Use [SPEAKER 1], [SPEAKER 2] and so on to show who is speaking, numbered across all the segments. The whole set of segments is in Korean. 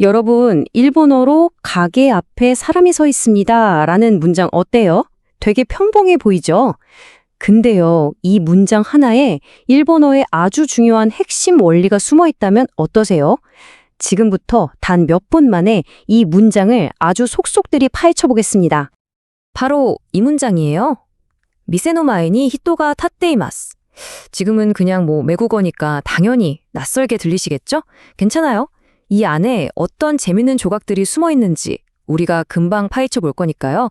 [SPEAKER 1] 여러분, 일본어로 가게 앞에 사람이 서 있습니다. 라는 문장 어때요? 되게 평범해 보이죠? 근데요, 이 문장 하나에 일본어의 아주 중요한 핵심 원리가 숨어 있다면 어떠세요? 지금부터 단 몇 분 만에 이 문장을 아주 속속들이 파헤쳐 보겠습니다. 바로 이 문장이에요. 미세노마에니 히토가 타테이마스. 지금은 그냥 뭐 외국어니까 당연히 낯설게 들리시겠죠? 괜찮아요. 이 안에 어떤 재밌는 조각들이 숨어 있는지 우리가 금방 파헤쳐 볼 거니까요.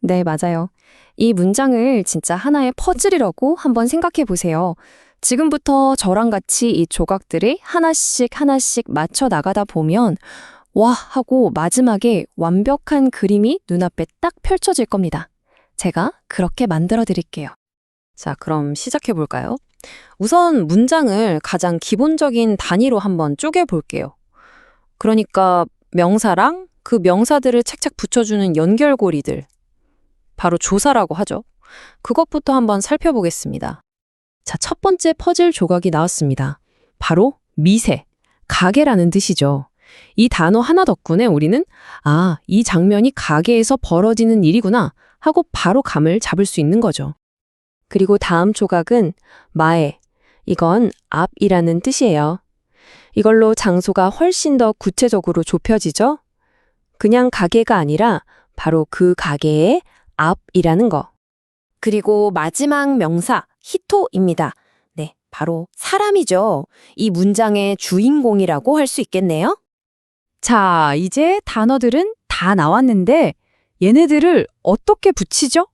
[SPEAKER 1] 네, 맞아요. 이 문장을 진짜 하나의 퍼즐이라고 한번 생각해 보세요. 지금부터 저랑 같이 이 조각들을 하나씩 하나씩 맞춰 나가다 보면 와 하고 마지막에 완벽한 그림이 눈앞에 딱 펼쳐질 겁니다. 제가 그렇게 만들어 드릴게요. 자, 그럼 시작해 볼까요? 우선 문장을 가장 기본적인 단위로 한번 쪼개 볼게요. 그러니까 명사랑 그 명사들을 착착 붙여주는 연결고리들. 바로 조사라고 하죠. 그것부터 한번 살펴보겠습니다. 자, 첫 번째 퍼즐 조각이 나왔습니다. 바로 미세, 가게라는 뜻이죠. 이 단어 하나 덕분에 우리는 아, 이 장면이 가게에서 벌어지는 일이구나 하고 바로 감을 잡을 수 있는 거죠. 그리고 다음 조각은 마에, 이건 앞이라는 뜻이에요. 이걸로 장소가 훨씬 더 구체적으로 좁혀지죠? 그냥 가게가 아니라 바로 그 가게의 앞이라는 거. 그리고 마지막 명사, 히토입니다. 네, 바로 사람이죠. 이 문장의 주인공이라고 할 수 있겠네요. 자, 이제 단어들은 다 나왔는데 얘네들을 어떻게 붙이죠?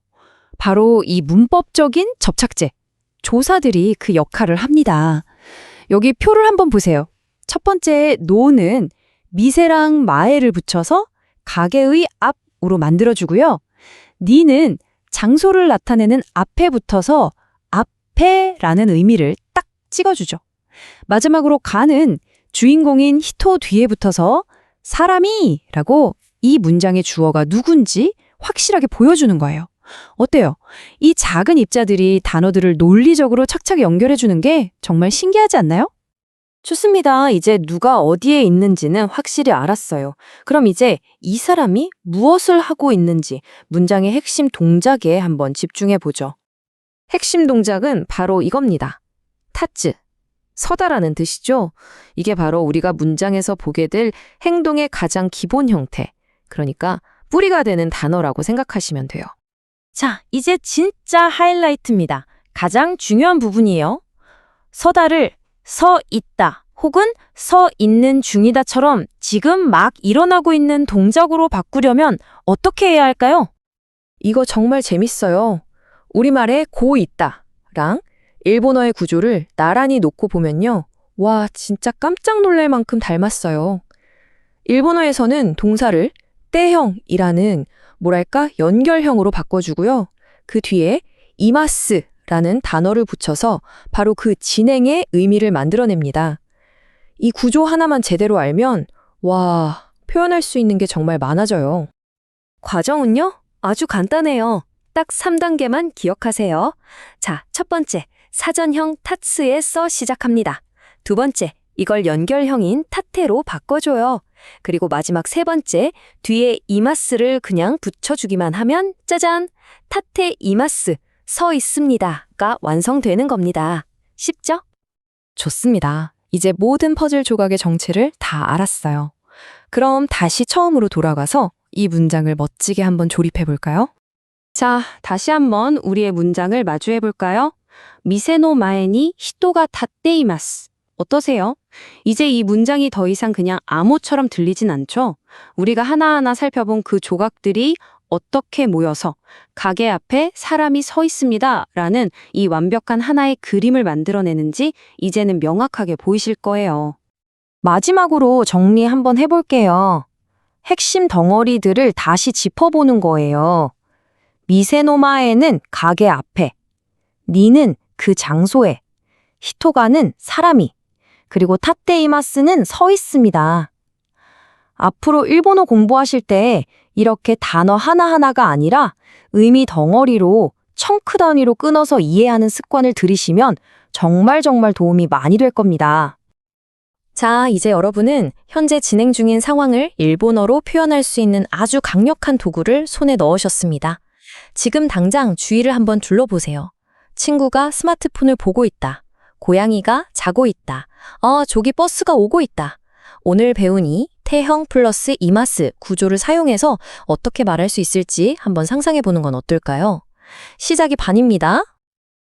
[SPEAKER 1] 바로 이 문법적인 접착제, 조사들이 그 역할을 합니다. 여기 표를 한번 보세요. 첫 번째 노는 미세랑 마에를 붙여서 가게의 앞으로 만들어주고요. 니는 장소를 나타내는 앞에 붙어서 앞에라는 의미를 딱 찍어주죠. 마지막으로 가는 주인공인 히토 뒤에 붙어서 사람이라고 이 문장의 주어가 누군지 확실하게 보여주는 거예요. 어때요? 이 작은 입자들이 단어들을 논리적으로 착착 연결해주는 게 정말 신기하지 않나요? 좋습니다. 이제 누가 어디에 있는지는 확실히 알았어요. 그럼 이제 이 사람이 무엇을 하고 있는지 문장의 핵심 동작에 한번 집중해 보죠. 핵심 동작은 바로 이겁니다. 타츠. 서다라는 뜻이죠. 이게 바로 우리가 문장에서 보게 될 행동의 가장 기본 형태. 그러니까 뿌리가 되는 단어라고 생각하시면 돼요. 자, 이제 진짜 하이라이트입니다. 가장 중요한 부분이에요. 서다를 서 있다 혹은 서 있는 중이다처럼 지금 막 일어나고 있는 동작으로 바꾸려면 어떻게 해야 할까요? 이거 정말 재밌어요. 우리말의 고 있다랑 일본어의 구조를 나란히 놓고 보면요. 와, 진짜 깜짝 놀랄 만큼 닮았어요. 일본어에서는 동사를 때형이라는 뭐랄까 연결형으로 바꿔주고요. 그 뒤에 이마스라는 단어를 붙여서 바로 그 진행의 의미를 만들어냅니다. 이 구조 하나만 제대로 알면 와, 표현할 수 있는 게 정말 많아져요. 과정은요? 아주 간단해요. 딱 3단계만 기억하세요. 자, 첫 번째, 사전형 타츠에 써 시작합니다. 두 번째, 이걸 연결형인 타테로 바꿔줘요. 그리고 마지막 세 번째, 뒤에 이마스를 그냥 붙여주기만 하면 짜잔! 타테 이마스, 서 있습니다가 완성되는 겁니다. 쉽죠? 좋습니다. 이제 모든 퍼즐 조각의 정체를 다 알았어요. 그럼 다시 처음으로 돌아가서 이 문장을 멋지게 한번 조립해 볼까요? 자, 다시 한번 우리의 문장을 마주해 볼까요? 미세노 마에니 히토가 타테이마스. 어떠세요? 이제 이 문장이 더 이상 그냥 암호처럼 들리진 않죠? 우리가 하나하나 살펴본 그 조각들이 어떻게 모여서 가게 앞에 사람이 서 있습니다. 라는 이 완벽한 하나의 그림을 만들어내는지 이제는 명확하게 보이실 거예요. 마지막으로 정리 한번 해볼게요. 핵심 덩어리들을 다시 짚어보는 거예요. 미세노마에는 가게 앞에, 니는 그 장소에, 히토가는 사람이, 그리고 타테이마스는 서 있습니다. 앞으로 일본어 공부하실 때 이렇게 단어 하나하나가 아니라 의미 덩어리로 청크 단위로 끊어서 이해하는 습관을 들이시면 정말 정말 도움이 많이 될 겁니다.
[SPEAKER 2] 자, 이제 여러분은 현재 진행 중인 상황을 일본어로 표현할 수 있는 아주 강력한 도구를 손에 넣으셨습니다. 지금 당장 주위를 한번 둘러보세요. 친구가 스마트폰을 보고 있다. 고양이가 자고 있다. 아, 저기 버스가 오고 있다. 오늘 배운 이 태형 플러스 이마스 구조를 사용해서 어떻게 말할 수 있을지 한번 상상해 보는 건 어떨까요? 시작이 반입니다.